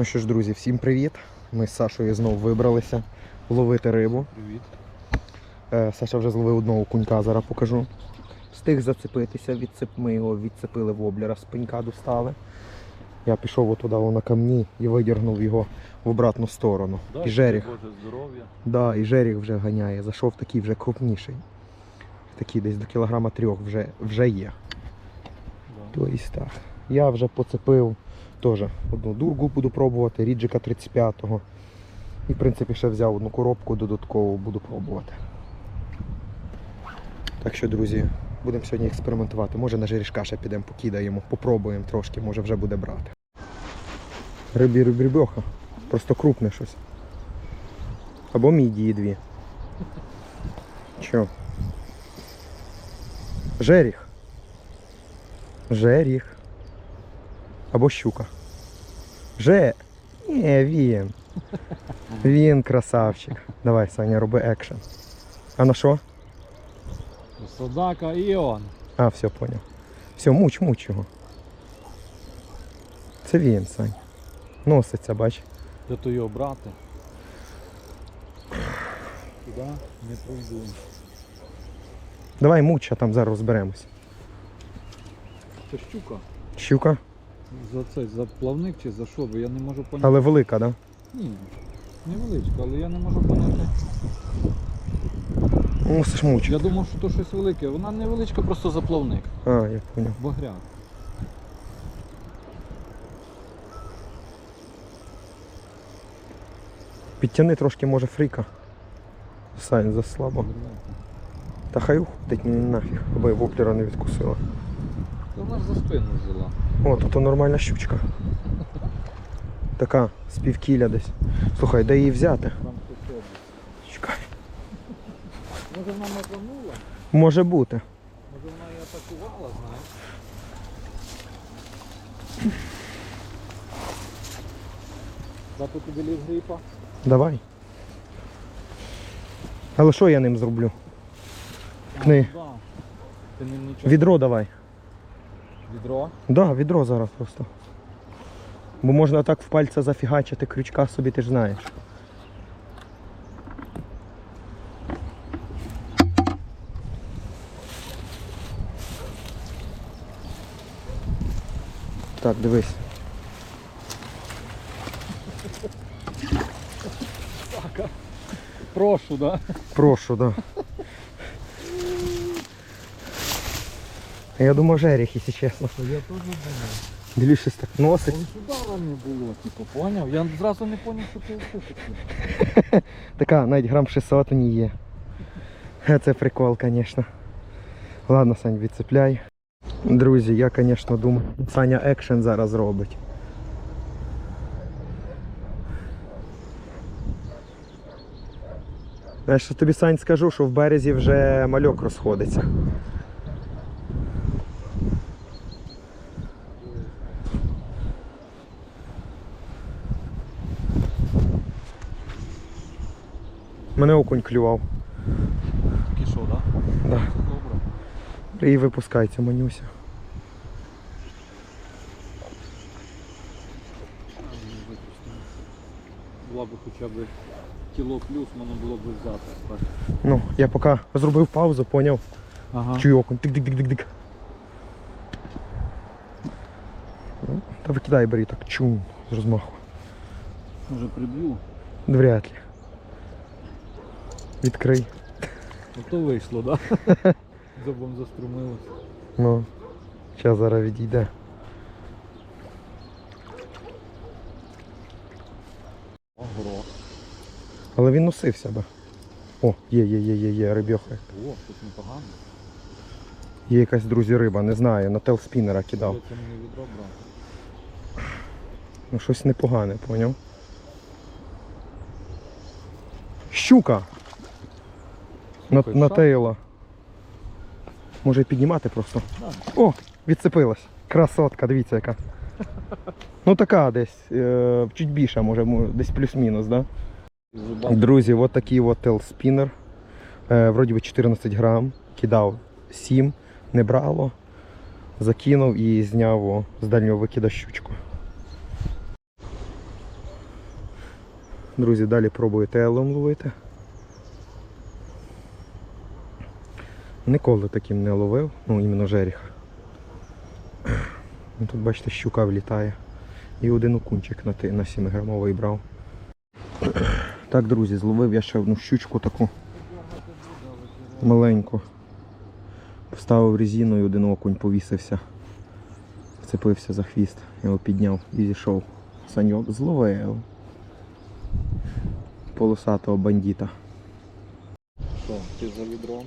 Ну що ж, друзі, всім привіт. Ми з Сашою знову вибралися ловити рибу. Привіт. Е, Саша вже зловив одного кунька, зараз покажу. Встиг зацепитися, відцеп... ми його відцепили воблера, з пенька достали. Я пішов отуди на камні і видірнув його в обратну сторону. Дай і жеріх. Да, і жеріх вже ганяє. Зайшов такий вже крупніший. Такий десь до кілограма трьох вже, вже є. Да. Тобто так. Я вже поцепив теж одну дургу буду пробувати, ріджика 35-го. І в принципі ще взяв одну коробку додаткову, буду пробувати. Так що, друзі, будемо сьогодні експериментувати. Може на жерішка ще підемо покидаємо, попробуємо трошки, може вже буде брати. Рибі рибрібьоха. Просто крупне щось. Або мідії дві. Чо? Жеріх. Жеріх. Або щука. Же. Ні, він. Він красавчик. Давай, Саня, роби екшен. А на що? Садака і он. А, все, понял. Все, муч, муч його. Це він, Сань. Носиться, бач. Де то його брати? Туди не пройду. Давай муч, а там зараз розберемось. Це щука. Щука, За цей, за плавник чи за що? Бо я не можу поняти. але велика, да? Ні, невеличка, але я не можу поняти. Мусиш муч. Я думав, що то щось велике. Вона невеличка, просто за плавник. А, я понял. Багряк. Підтяни трошки, може, фріка. Сань, заслабо. Та хай уходить мені нафіг, аби воплера не відкусила. Та вона ж за спину взяла. О, тут нормальна щучка. Така, з півкіля десь. Слухай, де її взяти? Там. Чекай. Може вона напанула? Може бути. Може вона її атакувала, знаєш? Дати тобі ліс гріпа? Давай. Але що я ним зроблю? Кни. Ти ним нічого. Відро давай. Відро? Да, відро зараз просто. Бо можна так в пальця зафігачити крючка собі, ти ж знаєш. Так, дивись. Прошу, да? Прошу, да. Я думаю, жеріх, якщо чесно. Я теж думав. Дивись, щось так носить. Але сюди не було, типу, поняв? Я зразу не поняв, що це що. Така, навіть грам 600 у ній є. Е, Це прикол, звісно. Ладно, Сань, відцепляй. Друзі, я, звісно, думаю, Саня екшен зараз робить. Знаєш, тобі Сань скажу, що в березі вже мальок розходиться. Мене окунь клював. Такий що, да? Да. Добре. І випускається манюся. Була б хоча б кіло плюс, можна було б взяти. Так. Ну, я поки зробив паузу, поняв. Ага. Чую окунь. Тик-тик-тик-тик-тик. Ну, Та викидай бери так чум з розмаху. Може приб'ю. Вряд ли. Відкрий. Ото вийшло, да? Зубом заструмилось. Ну. Зараз зараз відійде. Ого. Але він носився би. О, є, є, є, є, є, рибьоха. О, тут непогано. Є якась, друзі, риба, не знаю, на телспінера кидав. Це мені відро брати. Ну щось непогане, поняв? Щука! На, на тейла. Може і піднімати просто. О, відцепилась. Красотка, дивіться яка. Ну така десь, е, чуть більше, може, десь плюс-мінус, да? Друзі, от такий от телспінер. Е, вроді би 14 грам. Кидав 7, не брало. Закинув і зняв о, з дальнього викида щучку. Друзі, далі пробую телом ловити. Ніколи таким не ловив, ну іменно жеріх. Ну, Тут бачите, щука влітає. І один окунчик на, на 7 грамовий брав. Так, друзі, зловив я ще одну щучку таку маленьку. Вставив резину і один окунь повісився. Вцепився за хвіст, його підняв і зійшов. Саньок зловив. Полосатого бандита. Що, ти за відром?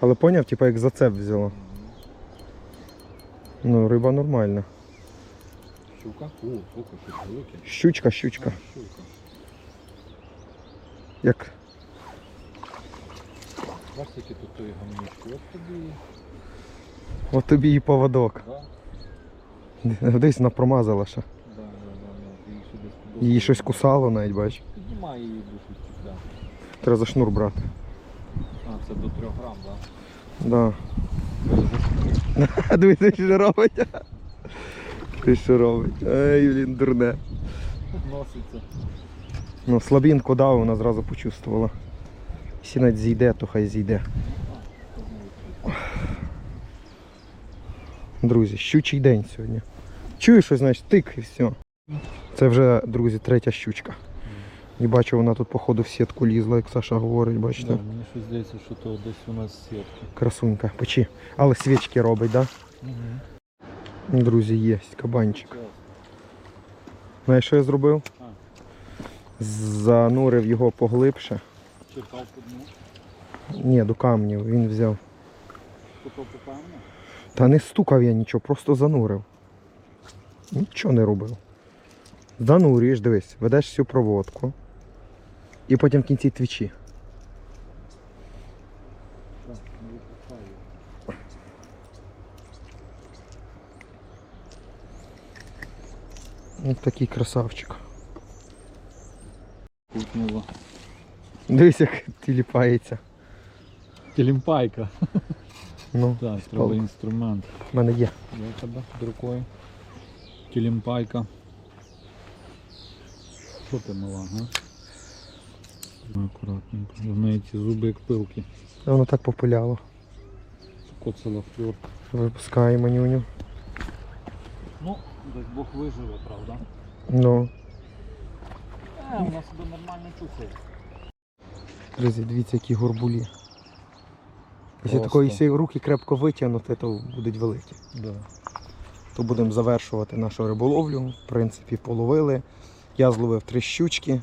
Але поняв, типа як зацеп взяло. Ну, риба нормальна. Щука? О, слухай, щось велике. Щучка, щучка. Щука. Як які тут той гамнички. От тобі, от тобі і поводок. да? Десь напромазала ще. Да, да, да, да. Її сюди досить- Її щось кусало навіть, бач. Піднімай її досить сюди. Треба за шнур брати. Це до 3 грам, так? Да. Дивись, ти що робить. Ти що робить? Ей, блін, дурне. Носиться. Ну, слабінку дав, вона зразу почувствувала. Якщо навіть зійде, то хай зійде. Друзі, щучий день сьогодні. Чуєш, що значить тик і все. Це вже, друзі, третя щучка. І бачу, вона тут, походу, в сітку лізла, як Саша говорить, бачите. Да, мені щось здається, що то десь у нас сітки. Красунька, печі. Але свічки робить, так? Угу. Друзі, є кабанчик. Знаєш, що я зробив? А. Занурив його поглибше. Черкав по дну. Ні, до камнів він взяв. Потоп певно? Та не стукав я нічого, просто занурив. Нічого не робив. Занурюєш, дивись, ведеш всю проводку. І потім в кінці твічі. Ось такий красавчик. Кутнуло. Дивись, як тіліпається. Телімпайка. Ну, Так, треба інструмент. в мене є. В тебе рукою. Телімпайка. Що ти мала, га? Ну, Акуратненько. В неї ці зуби як пилки. Воно так попиляло. Коцала флюр. Випускаємо нюню. Ну, дасть Бог виживе, правда? Ну, Е, вона себе нормально чухає. друзі, дивіться, які горбулі. Якщо Просто. такої всі руки крепко витягнути, то будуть великі. Да. То будемо завершувати нашу риболовлю. В принципі, половили. Я зловив три щучки.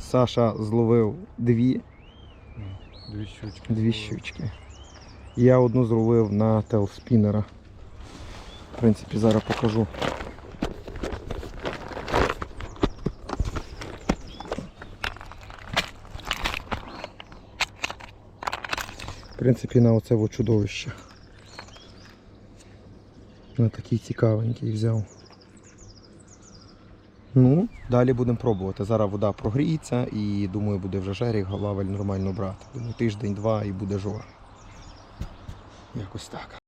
Саша зловив дві, Дві щучки. дві щучки. Я одну зловив на телспінера. В принципі, зараз покажу. В принципі, на оце чудовище. На такий цікавенький взяв. Ну, далі будемо пробувати. Зараз вода прогріється і думаю, буде вже жеріх, галавель нормально брати. Думаю, тиждень-два і буде жор. Якось так.